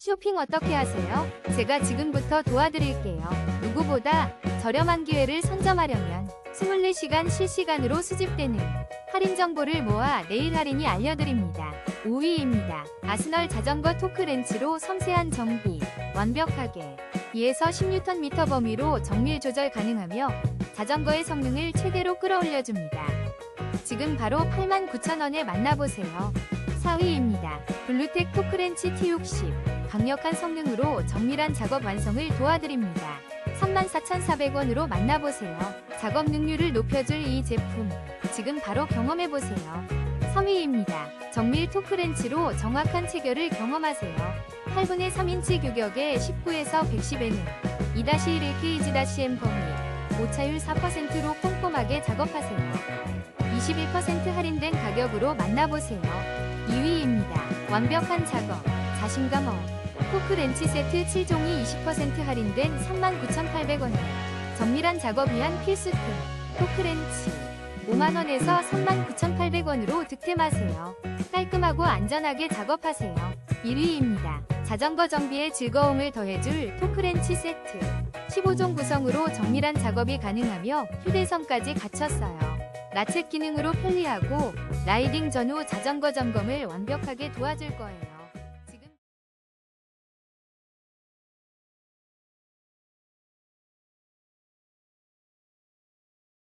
쇼핑 어떻게 하세요? 제가 지금부터 도와드릴게요. 누구보다 저렴한 기회를 선점하려면 24시간 실시간으로 수집되는 할인 정보를 모아 내일 할인이 알려드립니다. 5위입니다. 아스널 자전거 토크렌치로 섬세한 정비, 완벽하게 2에서 10Nm 범위로 정밀 조절 가능하며 자전거의 성능을 최대로 끌어올려줍니다. 지금 바로 89,000원에 만나보세요. 4위입니다. 블루텍 토크렌치 T60 강력한 성능으로 정밀한 작업 완성을 도와드립니다. 34,400원으로 만나보세요. 작업 능률을 높여줄 이 제품 지금 바로 경험해보세요. 3위입니다. 정밀 토크렌치로 정확한 체결을 경험하세요. 8분의 3인치 규격의 19에서 110에는 2-1K2-M 범위 오차율 4%로 꼼꼼하게 작업하세요. 21% 할인된 가격으로 만나보세요. 2위입니다. 완벽한 작업, 자신감 업. 포크 렌치 세트 7종이 20% 할인된 39,800원에 정밀한 작업 위한 필수템, 포크 렌치. 5만원에서 39,800원으로 득템하세요. 깔끔하고 안전하게 작업하세요. 1위입니다. 자전거 정비의 즐거움을 더해줄 토크렌치 세트. 15종 구성으로 정밀한 작업이 가능하며 휴대성까지 갖췄어요. 라쳇 기능으로 편리하고 라이딩 전후 자전거 점검을 완벽하게 도와줄 거예요.